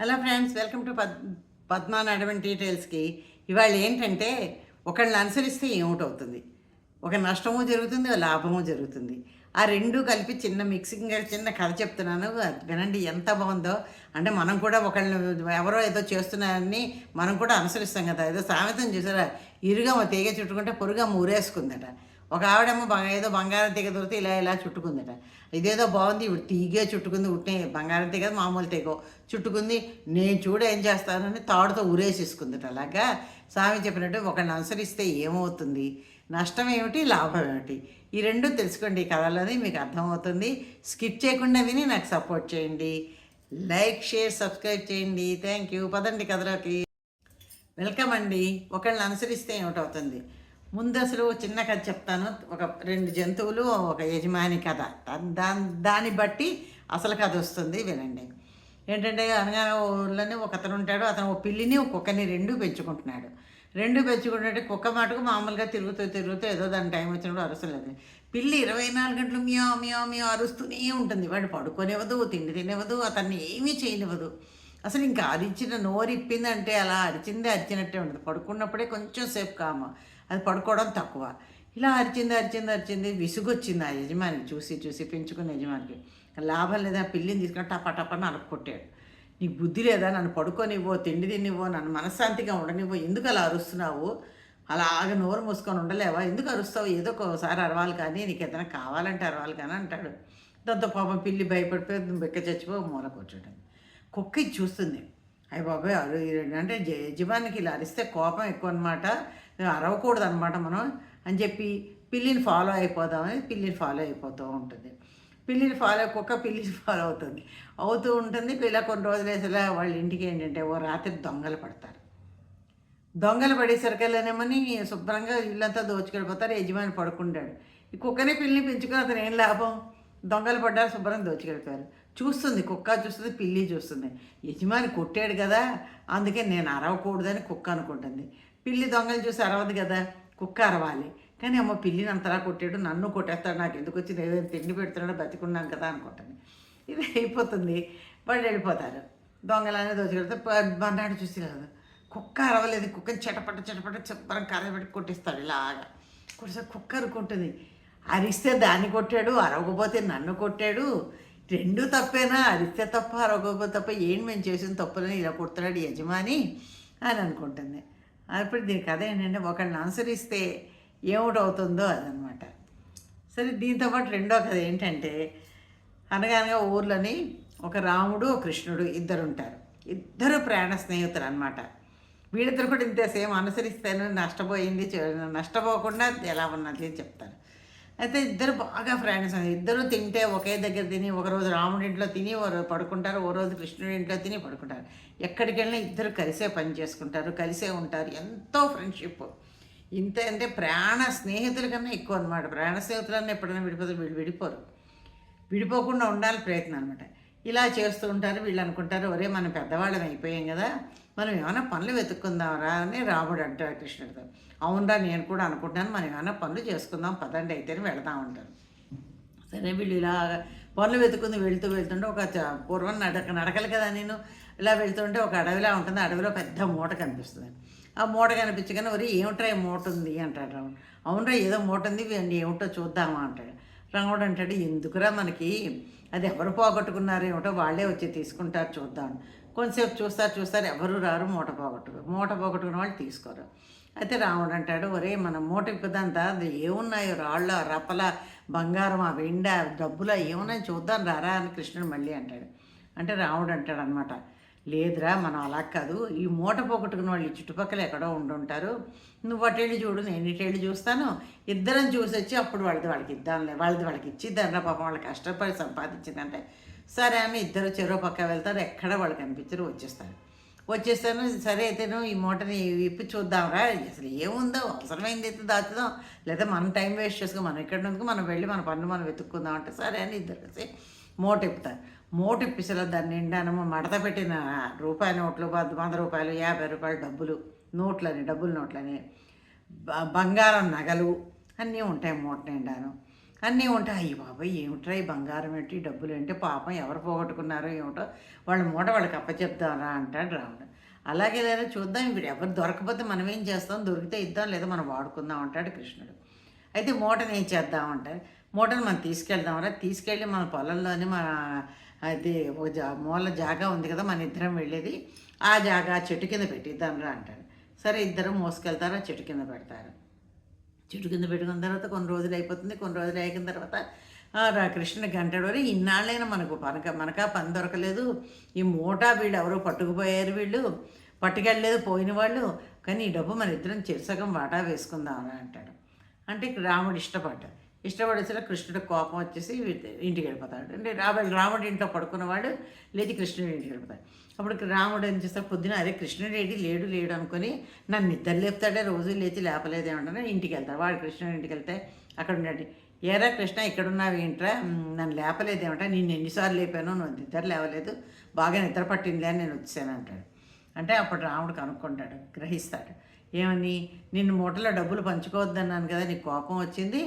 Hello friends welcome to పద్ పద్మా నడవన్ డీటెయిల్స్కి ఇవాళ ఏంటంటే ఒకళ్ళని అనుసరిస్తే ఏమిటవుతుంది ఒక నష్టము జరుగుతుంది ఒక లాభము జరుగుతుంది. ఆ రెండు కలిపి చిన్న మిక్సింగ్ చిన్న కథ చెప్తున్నాను. వినండి ఎంత బాగుందో. అంటే మనం కూడా ఒకళ్ళని ఎవరో ఏదో చేస్తున్నారని మనం కూడా అనుసరిస్తాం కదా. ఏదో సామెతం చూసారా? ఇరుగమ్మ తీగ చుట్టుకుంటే పొరుగమ్మ ఊరేసుకుందట. ఒక ఆవిడేమో బ- ఏదో బంగారం తీగ దొరికితే ఇలా ఇలా చుట్టుకుందట. ఇదేదో బాగుంది ఇప్పుడు తీగే చుట్టుకుంది ఉట్టే బంగారం తీగ మామూలు తెగ చుట్టుకుంది. నేను చూడ ఏం చేస్తానని తాడుతో ఉరేసేసుకుందట అలాగా? స్వామి చెప్పినట్టు ఒకరిని అనుసరిస్తే ఏమవుతుంది? నష్టం ఏమిటి? లాభం ఏమిటి? ఈ రెండు తెలుసుకోండి ఈ కథలోని మీకు అర్థమవుతుంది. స్కిప్ చేయకుండా విని నాకు సపోర్ట్ చేయండి. లైక్ షేర్ సబ్స్క్రైబ్ చేయండి. Thank you. పదండి కథలోకి. వెల్కమ్ అండి. ఒకళ్ళని అనుసరిస్తే ఏమిటవుతుంది? ముందు అసలు చిన్న కథ చెప్తాను. ఒక రెండు జంతువులు ఒక యజమాని కథ. దాని దాన్ని బట్టి అసలు కథ వస్తుంది వినండి. ఏంటంటే అనగా ఊళ్ళోనే ఒక అతను ఉంటాడు. అతను ఒక పిల్లిని ఒక కుక్కని రెండు పెంచుకుంటున్నాడు. రెండు పెంచుకుంటుంటే కుక్క మటుకు మామూలుగా తిరుగుతూ తిరుగుతూ ఏదో దాని టైం వచ్చినప్పుడు అరుసలేదు పిల్లి ఇరవై నాలుగు గంటలు మియా మియా మియో అరుస్తూనే ఉంటుంది. వాడు పడుకోనివ్వదు తిండి తినివ్వదు అతన్ని ఏమీ చేయనివ్వదు. అసలు ఇంకా అరిచిన నోరు ఇప్పిందంటే అలా అరిచిందే అరిచినట్టే ఉంటుంది పడుకున్నప్పుడే కొంచెం సేపు కామ. అది పడుకోవడం తక్కువ. ఇలా అరిచింది అరిచింది అరిచింది విసుగొచ్చింది ఆ యజమానికి చూసి చూసి పెంచుకున్న యజమానికి. లాభం లేదా? పిల్లిని తీసుకుని టపా టపా నలుపు కొట్టాడు నీకు బుద్ధి లేదా? నన్ను పడుకోనివ్వో తిండి తినివ్వో నన్ను మనశ్శాంతిగా ఉండనివ్వో ఎందుకు అలా అరుస్తున్నావు? అలాగ నోరు మూసుకొని ఉండలేవా? ఎందుకు అరుస్తావు? ఏదో ఒకసారి అరవాలి కానీ నీకు ఏదైనా కావాలంటే అరవాలి కానీ అంటాడు. దాంతో పాపం పిల్లి భయపడిపోయి బెక్క చచ్చిపో మూల కూర్చోటం కుక్క ఇది చూస్తుంది. అయ్య బాబాయ్ అరు అంటే యజమానికి ఇలా అరిస్తే కోపం ఎక్కువ అనమాట అరవకూడదు అనమాట మనం అని చెప్పి పిల్లిని ఫాలో అయిపోదామని పిల్లిని ఫాలో అయిపోతూ ఉంటుంది. పిల్లిని ఫాలో కుక్క పిల్లిని ఫాలో అవుతుంది. అవుతూ ఉంటుంది. పిల్ల కొన్ని రోజులు వేసేలా వాళ్ళ ఇంటికి ఏంటంటే ఓ రాత్రి దొంగలు పడతారు. దొంగలు పడేసరికెళ్ళనేమని శుభ్రంగా ఇల్లంతా దోచుకెళ్ళిపోతారు. యజమాని పడుకుంటాడు. ఈ కుక్కని పిల్లిని పెంచుకుని అతను ఏం లాభం? దొంగలు పడ్డారు శుభ్రంగా దోచుకెళ్ళిపోయారు. చూస్తుంది కుక్క చూస్తుంది పిల్లి చూస్తుంది. యజమాని కొట్టాడు కదా అందుకే నేను అరవకూడదని కుక్క అనుకుంటుంది. పిల్లి దొంగలు చూసి అరవదు కదా కుక్క అరవాలి. కానీ అమ్మ పిల్లిని అంతలా కొట్టాడు నన్ను కొట్టేస్తాడు నాకు ఎందుకు వచ్చి ఏదైనా తిండి పెడుతున్నాడో బతికున్నాను కదా అనుకుంటుంది. ఇది అయిపోతుంది వాళ్ళు వెళ్ళిపోతారు దొంగలు అనేది వచ్చి మర్నాడు చూసి కదా కుక్క అరవలేదు కుక్కని చెటపట చెటపట చెప్పరం కర్రబెట్టి కొట్టిస్తాడు ఇలాగా. కొట్టిస్తే కుక్క అనుకుంటుంది అరిస్తే దాన్ని కొట్టాడు అరవకపోతే నన్ను కొట్టాడు రెండు తప్పేనా? అరిస్తే తప్ప అరవకపోతే తప్ప ఏం మేము చేసిన తప్పులని ఇలా కొడుతున్నాడు యజమాని అని అనుకుంటుంది. అప్పుడు దీని కథ ఏంటంటే ఒకళ్ళని అనుసరిస్తే ఏమిటవుతుందో అదనమాట. సరే దీంతో పాటు రెండో కథ ఏంటంటే అనగానగా ఊర్లోని ఒక రాముడు ఒక కృష్ణుడు ఇద్దరు ఉంటారు ఇద్దరు ప్రాణ స్నేహితులు అనమాట వీళ్ళిద్దరు కూడా ఇంత సేమ్ అనుసరిస్తాను నష్టపోయింది నష్టపోకుండా ఎలా ఉన్నది అని చెప్తారు. అయితే ఇద్దరు బాగా ఫ్రెండ్స్ ఇద్దరు తింటే ఒకే దగ్గర తిని ఒక రోజు రాముడి ఇంట్లో తిని ఒకరోజు పడుకుంటారు ఓ రోజు కృష్ణుడి ఇంట్లో తిని పడుకుంటారు. ఎక్కడికి వెళ్ళినా ఇద్దరు కలిసే పని చేసుకుంటారు కలిసే ఉంటారు. ఎంతో ఫ్రెండ్షిప్ ఇంత అంటే ప్రాణ స్నేహితుల కన్నా ఎక్కువ అనమాట ప్రాణ స్నేహితులన్నా ఎప్పుడైనా విడిపోతారు వీళ్ళు విడిపోరు. విడిపోకుండా ఉండాలి ప్రయత్నం అనమాట ఇలా చేస్తూ ఉంటారు వీళ్ళు అనుకుంటారు ఒరే మనం పెద్దవాళ్ళం అయిపోయాం కదా మనం ఏమైనా పనులు వెతుక్కుందాంరా అని రాముడు అంటాడు కృష్ణుడితో. అవునరా నేను కూడా అనుకుంటున్నాను మనం ఏమైనా పనులు చేసుకుందాం పదండి అయితేనే వెళదాం ఉంటారు. సరే వీళ్ళు ఇలా పనులు వెతుకుంది వెళ్తూ వెళ్తుంటే ఒక పూర్వం నడక నడకలు కదా నేను ఇలా వెళ్తుంటే ఒక అడవిలా ఉంటుంది అడవిలో పెద్ద మూట కనిపిస్తుంది. ఆ మూట కనిపించగానే ఒరే ఏమిట్రా ఈ మూట ఉంది? అంటాడు రాముడు. అవునరా ఏదో మూట ఉంది ఏమిటో చూద్దామా అంటాడు. రాముడు అంటాడు ఎందుకురా మనకి అది ఎవరు పోగొట్టుకున్నారేమిటో వాళ్ళే వచ్చి తీసుకుంటారు చూద్దాం. కొంతసేపు చూస్తారు చూస్తారు ఎవరు రారు మూట పోగొట్టుకు మూట పోగొట్టుకున్న వాళ్ళు తీసుకోరు. అయితే రాముడు అంటాడు ఒరే మన మూట ఇప్పుదంతా అది ఏమున్నాయో రాళ్ళ రప్పల బంగారం ఆ వెండ ఆ డబ్బుల ఏమున్నాయో చూద్దాం రారా అని కృష్ణుడు మళ్ళీ అంటాడు. అంటే రాముడు అంటాడు అనమాట లేదురా మనం అలా కాదు. ఈ మూట పోగొట్టుకున్న వాళ్ళు చుట్టుపక్కల ఎక్కడో ఉండుంటారు. నువ్వు అటేళ్ళు చూడు నేను ఇటేళ్ళు చూస్తాను. ఇద్దరం చూసి వచ్చి అప్పుడు వాళ్ళది వాళ్ళకి ఇద్దాంలే వాళ్ళది వాళ్ళకి ఇచ్చిద్దాంరా పాపం వాళ్ళు కష్టపడి సంపాదించిందంటే సరే అని ఇద్దరు చెరువు పక్క వెళ్తారు ఎక్కడ వాళ్ళు కనిపించరు వచ్చేస్తారు. వచ్చేస్తాను సరే అయితేను ఈ మూటని ఇప్పి చూద్దాంరా. అసలు ఏముందో అవసరమైంది అయితే దాచుదాం. లేదా మనం టైం వేస్ట్ చేసుకో మనం ఇక్కడ నుండి మనం వెళ్ళి మన పనులు మనం వెతుక్కుందాం అంటే సరే అని ఇద్దరు కలిసి మూట ఇప్పుతారు దాన్ని నిండానము మడత పెట్టిన రూపాయి నోట్లు వంద వంద రూపాయలు యాభై రూపాయలు డబ్బులు నోట్లని డబ్బులు నోట్లని బంగారం నగలు అన్నీ ఉంటాయి మూట నిండాను. అన్నీ ఉంటాయి. అయ్యి బాబాయ్ ఏమిట్రా ఈ బంగారం ఏంటి? డబ్బులు ఏంటి? పాపం ఎవరు పోగొట్టుకున్నారో ఏమిటో వాళ్ళ మూట వాళ్ళకి అప్పచెప్తారా అంటాడు రాముడు. అలాగే లేదా చూద్దాం ఇప్పుడు ఎవరు దొరకపోతే మనం ఏం చేస్తాం? దొరికితే ఇద్దాం లేదా మనం వాడుకుందాం అంటాడు కృష్ణుడు. అయితే మూటని ఏం అంటారు? మూటను మనం తీసుకెళ్దాంరా తీసుకెళ్ళి మన పొలంలోని మన అది జా మూల జాగా ఉంది కదా మన ఇద్దరం వెళ్ళేది. ఆ జాగా చెట్టు కింద పెట్టిద్దాంరా అంటాడు. సరే ఇద్దరం మోసుకెళ్తారు ఆ చెట్టు కింద పెడతారు. చెట్టు కింద పెట్టుకున్న తర్వాత కొన్ని రోజులు అయిపోతుంది. కొన్ని రోజులు అయిన తర్వాత కృష్ణుని రా కృష్ణుడికి ఇన్నాళ్ళైనా మనకు పనక మనక పని దొరకలేదు. ఈ మూట వీళ్ళు ఎవరో పట్టుకుపోయారు వీళ్ళు. పట్టుకెళ్ళలేదు పోయిన వాళ్ళు. కానీ ఈ డబ్బు మన ఇద్దరం చెరుసగం వాటా వేసుకుందాం అని అంటాడు. అంటే రాముడు ఇష్టపడ్డాడు. ఇష్టపడేసరికి కృష్ణుడు కోపం వచ్చేసి ఇంటికి వెళ్ళిపోతాడు. అంటే రాబడి రాముడి ఇంట్లో పడుకున్నవాడు లేచి కృష్ణుడి ఇంటికి వెళ్ళిపోతాడు. అప్పుడు రాముడు ఏం చేస్తాడు? పొద్దున అదే కృష్ణుడు ఏంటి? లేడు లేడు అనుకొని నన్ను నిద్ర లేపుతాడే రోజు లేచి లేపలేదే అంటాను ఇంటికి వెళ్తాడు. వాడు కృష్ణుడి ఇంటికి వెళ్తే అక్కడ ఉన్నాడు. ఏరా కృష్ణ ఇక్కడ ఉన్నావు ఏంట్రా నన్ను లేపలేదేమంటా నేను ఎన్నిసార్లు లేపాను నువ్వు నిద్ర లేవలేదు. బాగా నిద్ర పట్టింది అని నేను వచ్చాను అంటాడు. అంటే అప్పుడు రాముడు కనుక్కుంటాడు గ్రహిస్తాడు. ఏమని? నిన్ను మూటలో డబ్బులు పంచుకోవద్దన్నాను కదా నీకు కోపం వచ్చింది.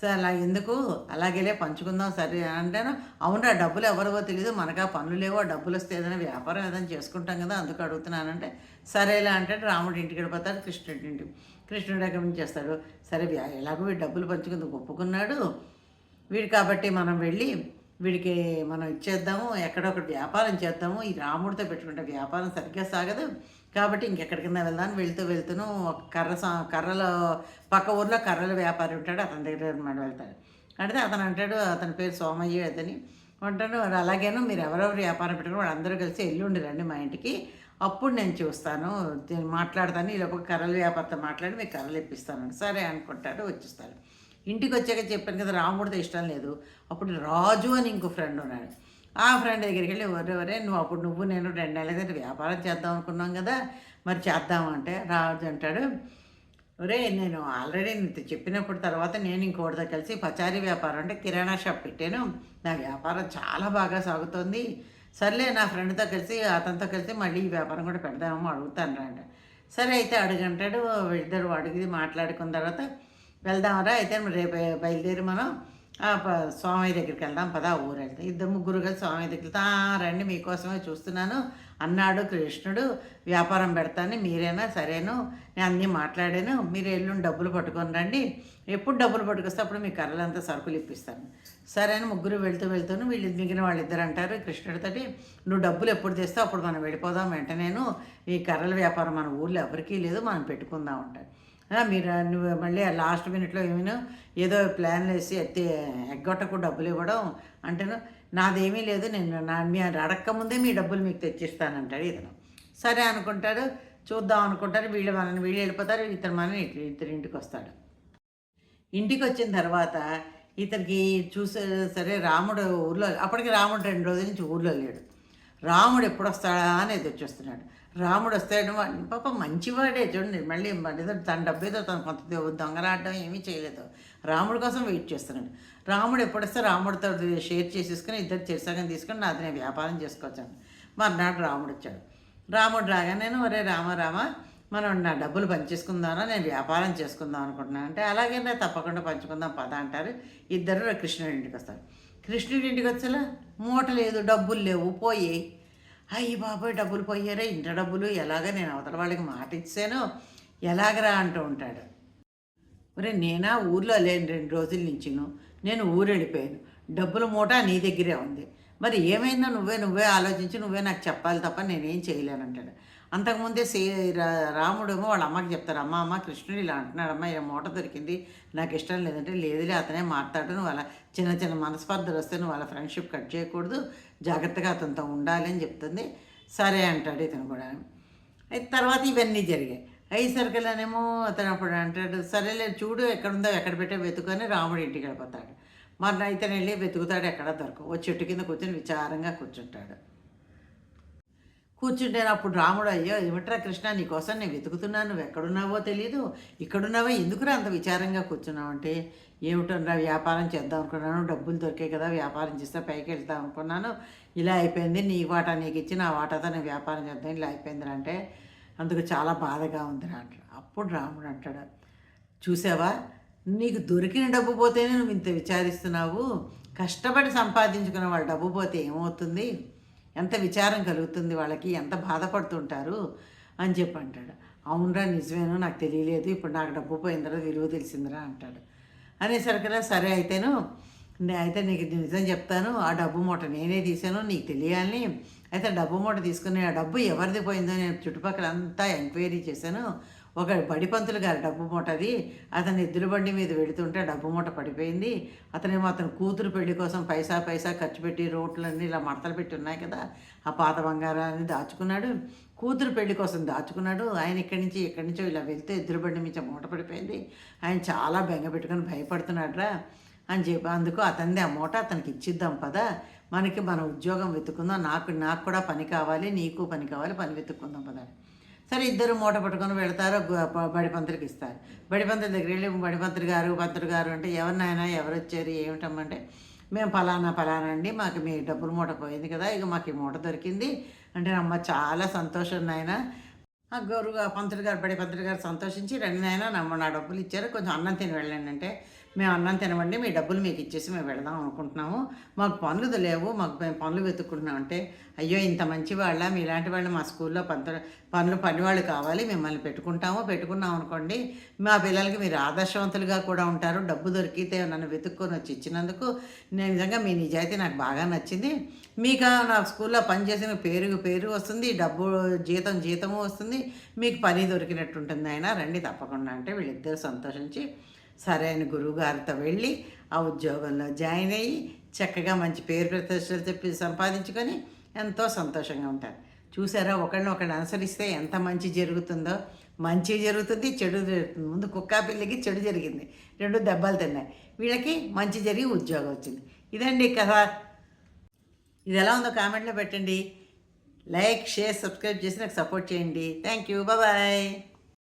సరే అలా ఎందుకు? అలాగేలే పంచుకుందాం సరే అంటేను. అవును ఆ డబ్బులు ఎవరివో తెలియదు మనకు ఆ పనులు లేవో డబ్బులు వస్తే ఏదైనా వ్యాపారం ఏదైనా చేసుకుంటాం కదా అందుకు అడుగుతున్నానంటే సరేలే అంటే రాముడు ఇంటికి వెళ్ళిపోతాడు కృష్ణుడి ఇంటికి. కృష్ణుడు ఎక్కడి నుంచి చేస్తాడు సరే వ్యా- ఎలాగో వీడు డబ్బులు పంచుకుందుకు ఒప్పుకున్నాడు. వీడు కాబట్టి మనం వెళ్ళి వీడికి మనం ఇచ్చేద్దాము ఎక్కడొకటి వ్యాపారం చేద్దాము ఈ రాముడితో పెట్టుకుంటే వ్యాపారం సరిగ్గా సాగదు. కాబట్టి ఇంకెక్కడికైనా వెళ్దాను వెళ్తూ వెళ్తూను ఒక కర్ర సా- కర్రలో పక్క ఊర్లో కర్రల వ్యాపారి ఉంటాడు అతని దగ్గర మనం వెళ్తాడు. అంటే అతను అంటాడు అతని పేరు సోమయ్య అతని. అంటాడు "మరి అలాగేను మీరు ఎవరెవరు వ్యాపారం పెట్టుకుని వాళ్ళందరూ కలిసి ఎల్లుండి రండి మా ఇంటికి. అప్పుడు నేను చూస్తాను మాట్లాడతాను ఈ లోపల కర్రల వ్యాపారితో మాట్లాడి మీకు కర్రలు ఇప్పిస్తాను. సరే అనుకుంటాడు వచ్చేస్తాడు. ఇంటికి వచ్చాక చెప్పాను కదా రాముడితో ఇష్టం లేదు. అప్పుడు రాజు అని ఇంకో ఫ్రెండ్ ఉన్నాడు. ఆ ఫ్రెండ్ దగ్గరికి వెళ్ళి ఒరే ఒరే నువ్వు అప్పుడు నువ్వు నేను రెండు నెలల దగ్గర వ్యాపారం చేద్దాం అనుకున్నాం కదా మరి చేద్దాం అంటే రాజు అంటాడు ఒరే నేను ఆల్రెడీ నీకు చెప్పినప్పుడు తర్వాత నేను ఇంకోటితో కలిసి పచారీ వ్యాపారం అంటే కిరాణా షాప్ పెట్టాను. నా వ్యాపారం చాలా బాగా సాగుతోంది. సర్లే నా ఫ్రెండ్తో కలిసి అతనితో కలిసి మళ్ళీ ఈ వ్యాపారం కూడా పెడదామో అడుగుతాను రా అంటే సరే అయితే అడుగంటాడు ఇద్దరు అడిగి మాట్లాడుకున్న తర్వాత వెళ్దామరా అయితే రేపు బయలుదేరి మనం స్వామి దగ్గరికి వెళ్దాం. పదా ఊరు వెళ్తాం ఇద్దరు ముగ్గురు కలిసి స్వామి దగ్గరికి రండి మీకోసమే చూస్తున్నాను. అన్నాడు కృష్ణుడు. వ్యాపారం పెడతాను. మీరేనా? సరేను. నేను అన్నీ మాట్లాడాను. మీరు ఎల్లుండి డబ్బులు పట్టుకొని రండి. ఎప్పుడు డబ్బులు పట్టుకొస్తే అప్పుడు మీ కర్రలంతా సరుకులు ఇప్పిస్తాను. సరే అని ముగ్గురు వెళ్తూ వెళ్తూను వీళ్ళు మిగిలిన వాళ్ళిద్దరు అంటారు కృష్ణుడితోటి నువ్వు డబ్బులు ఎప్పుడు తెస్తే అప్పుడు మనం వెళ్ళిపోదాం వెంటనేను. ఈ కర్రల వ్యాపారం మన ఊర్లో ఎవరికీ లేదు. మనం పెట్టుకుందాం అంటారు మీరు నువ్వు మళ్ళీ లాస్ట్ మినిట్లో ఏమైనా ఏదో ప్లాన్లు వేసి ఎత్తి ఎగ్గొట్టకు డబ్బులు ఇవ్వడం అంటేను నాదేమీ లేదు నేను నా మీ అడక్క ముందే మీ డబ్బులు మీకు తెచ్చిస్తానంటాడు ఇతను సరే అనుకుంటాడు చూద్దాం అనుకుంటారు వీళ్ళు మనల్ని వీళ్ళు వెళ్ళిపోతారు ఇతను మనల్ని ఇతని ఇంటికి వస్తాడు. ఇంటికి వచ్చిన తర్వాత ఇతనికి చూసే సరే రాముడు ఊర్లో అప్పటికి రాముడు రెండు రోజుల నుంచి ఊర్లో లేడు. రాముడు ఎప్పుడు వస్తాడా అని ఎదురు చూస్తున్నాడు రాముడు వస్తాడు వాడు పాప మంచివాడే చూడండి మళ్ళీ మళ్ళీ ఏదో తన డబ్బేదో తను కొంత దొంగలాడడం ఏమీ చేయలేదు. రాముడి కోసం వెయిట్ చేస్తున్నాడు. రాముడు ఎప్పుడు వస్తే రాముడితో షేర్ చేసేసుకుని ఇద్దరు చేసాగని తీసుకొని అతనే వ్యాపారం చేసుకోవచ్చాను మర్నాడు రాముడు వచ్చాడు రాముడు రాగానే ఒరే రామ రామ మనం నా డబ్బులు పంచేసుకుందామా నేను వ్యాపారం చేసుకుందాం అనుకుంటున్నాను. అంటే అలాగే నేను తప్పకుండా పంచుకుందాం పద అంటారు. ఇద్దరు కృష్ణుడి ఇంటికి వస్తారు కృష్ణుడి ఇంటికి వచ్చేలా మూట లేదు డబ్బులు లేవు పోయి అయ్యి బాబోయ్ డబ్బులు పోయారా ఇంత డబ్బులు ఎలాగ నేను అవతల వాళ్ళకి మాట ఇచ్చాను ఎలాగరా అంటూ ఉంటాడు. మరి నేనా? ఊర్లో లేను రెండు రోజుల నుంచి నేను ఊరు వెళ్ళిపోయాను డబ్బుల మూట నీ దగ్గరే ఉంది. మరి ఏమైందో నువ్వే నువ్వే ఆలోచించి నువ్వే నాకు చెప్పాలి తప్ప నేనేం చేయలేనంటాడు. అంతకుముందే సీ రా- రాముడేమో వాళ్ళ అమ్మకి చెప్తారు అమ్మ అమ్మ కృష్ణుడు ఇలా అంటున్నాడమ్మా ఈ ఇలా మూట దొరికింది నాకు ఇష్టం లేదంటే లేదులే అతనే మాట్లాడు నువ్వు అలా చిన్న చిన్న మనస్పర్ధలు వస్తే నువ్వు వాళ్ళ ఫ్రెండ్షిప్ కట్ చేయకూడదు జాగ్రత్తగా అతనితో ఉండాలి అని చెప్తుంది. సరే అంటాడు ఇతను కూడా. అయితే తర్వాత ఇవన్నీ జరిగాయి. అయ్యేసరికల్లానేమో అతను అప్పుడు అంటాడు సరేలే చూడు ఎక్కడుందో ఎక్కడ పెట్టే వెతుకొని రాముడు ఇంటికి వెళ్ళిపోతాడు. మరి ఇతను వెళ్ళి వెతుకుతాడు ఎక్కడ దొరకవు. ఓ చెట్టు కింద కూర్చొని విచారంగా కూర్చుంటాడు. కూర్చుంటే అప్పుడు రాముడు అయ్యో ఏమిట్రా కృష్ణ నీకోసం నేను వెతుకుతున్నాను. నువ్వు ఎక్కడున్నావో తెలియదు ఇక్కడున్నావో? ఎందుకురా అంత విచారంగా కూర్చున్నావు అంటే ఏమిటోరా వ్యాపారం చేద్దాం అనుకున్నాను. డబ్బులు దొరికాయి కదా వ్యాపారం చేస్తే పైకి వెళ్తాం అనుకున్నాను. ఇలా అయిపోయింది. నీ వాటా నీకు ఇచ్చి నా వాటాతో నేను వ్యాపారం చేద్దాం. ఇలా అయిపోయిందిరా అంటే అందుకు చాలా బాధగా ఉందిరా అంటాడు. అప్పుడు రాముడు అంటాడు చూసావా? నీకు దొరికిన డబ్బు పోతేనే నువ్వు ఇంత విచారిస్తున్నావు. కష్టపడి సంపాదించుకున్న వాళ్ళ డబ్బు పోతే ఏమవుతుంది? ఎంత విచారం కలుగుతుంది వాళ్ళకి ఎంత బాధపడుతుంటారు అని చెప్పి అంటాడు. అవునరా నిజమేనో నాకు తెలియలేదు ఇప్పుడు నాకు డబ్బు పోయిన తర్వాత విలువ తెలిసిందిరా అంటాడు. అనేసరికల్లా సరే అయితేను అయితే నీకు నిజం చెప్తాను ఆ డబ్బు మూట నేనే తీసాను నీకు తెలియాలని అయితే డబ్బు మూట తీసుకుని ఆ డబ్బు ఎవరిది పోయిందో నేను చుట్టుపక్కల అంతా ఎంక్వైరీ చేశాను. ఒక బడిపంతులు గారి డబ్బు మూట అది. అతను ఎద్దుల బండి మీద వెళుతుంటే డబ్బు మూట పడిపోయింది. అతనేమో అతను కూతురు పెళ్ళి కోసం పైసా పైసా ఖర్చు పెట్టి రోట్లన్నీ ఇలా మడతలు పెట్టి ఉన్నాయి కదా. ఆ పాత బంగారాన్ని దాచుకున్నాడు. కూతురు పెళ్ళి కోసం దాచుకున్నాడు. ఆయన ఇక్కడి నుంచి ఇక్కడి నుంచో ఇలా వెళ్తే ఎద్దుల బండి మీద మూట పడిపోయింది. ఆయన చాలా బెంగ పెట్టుకొని భయపడుతున్నాడురా అని చెప్పి అందుకు అతనిది ఆ మూట అతనికి ఇచ్చిద్దాం పదా. మనకి మన ఉద్యోగం వెతుకుందాం నాకు నాకు కూడా పని కావాలి నీకు పని కావాలి పని వెతుక్కుందాం పదా. సరే ఇద్దరు మూట పట్టుకొని వెళతారు గు- ఇస్తారు. బడిపంతుల దగ్గర వెళ్ళి బడిపంతులు గారు పంతులు గారు అంటే ఎవరినైనా ఎవరు వచ్చారు ఏమిటమ్మంటే మేము ఫలానా ఫలానా అండి మాకు మీ డబ్బులు మూట పోయింది కదా ఇక మాకు ఈ మూట దొరికింది అంటే అమ్మ చాలా సంతోషం నాయన. ఆ గౌరు పంతులు గారు బడి పంతులు గారు సంతోషించి రండి నాయన నమ్మ నా డబ్బులు ఇచ్చారు కొంచెం అన్నం తిని వెళ్ళండి అంటే మేము అన్నం తినవండి మీ డబ్బులు మీకు ఇచ్చేసి మేము వెళదాం అనుకుంటున్నాము. మాకు పనులు లేవు మాకు మేము పనులు వెతుక్కుంటున్నాం. అంటే అయ్యో ఇంత మంచి వాళ్ళ మీలాంటి వాళ్ళు మా స్కూల్లో పంత పనులు పనివాళ్ళు కావాలి మిమ్మల్ని పెట్టుకుంటాము పెట్టుకున్నాం అనుకోండి మా పిల్లలకి మీరు ఆదర్శవంతులుగా కూడా ఉంటారు. డబ్బు దొరికితే నన్ను వెతుక్కొని వచ్చి ఇచ్చినందుకు నేను నిజంగా మీ నిజాయితీ నాకు బాగా నచ్చింది. మీకు నా స్కూల్లో పనిచేసిన పేరు పేరు వస్తుంది డబ్బు జీతం జీతము వస్తుంది మీకు పని దొరికినట్టు ఉంటుంది ఆయన రండి తప్పకుండా. అంటే వీళ్ళిద్దరు సంతోషించి సరైన గురువుగారితో వెళ్ళి ఆ ఉద్యోగంలో జాయిన్ అయ్యి చక్కగా మంచి పేరు ప్రతిష్టలు చెప్పి సంపాదించుకొని ఎంతో సంతోషంగా ఉంటారు. చూసారా? ఒకళ్ళని ఒకళ్ళు అనుసరిస్తే ఎంత మంచి జరుగుతుందో. మంచి జరుగుతుంది చెడు జరుగుతుంది. ముందు కుక్క పిల్లికి చెడు జరిగింది. రెండు దెబ్బలు తిన్నాయి. వీళ్ళకి మంచి జరిగి ఉద్యోగం వచ్చింది. ఇదండి కథ. ఇది ఎలా ఉందో కామెంట్లో పెట్టండి. లైక్ షేర్ సబ్స్క్రైబ్ చేసి నాకు సపోర్ట్ చేయండి. Thank you. బాయ్.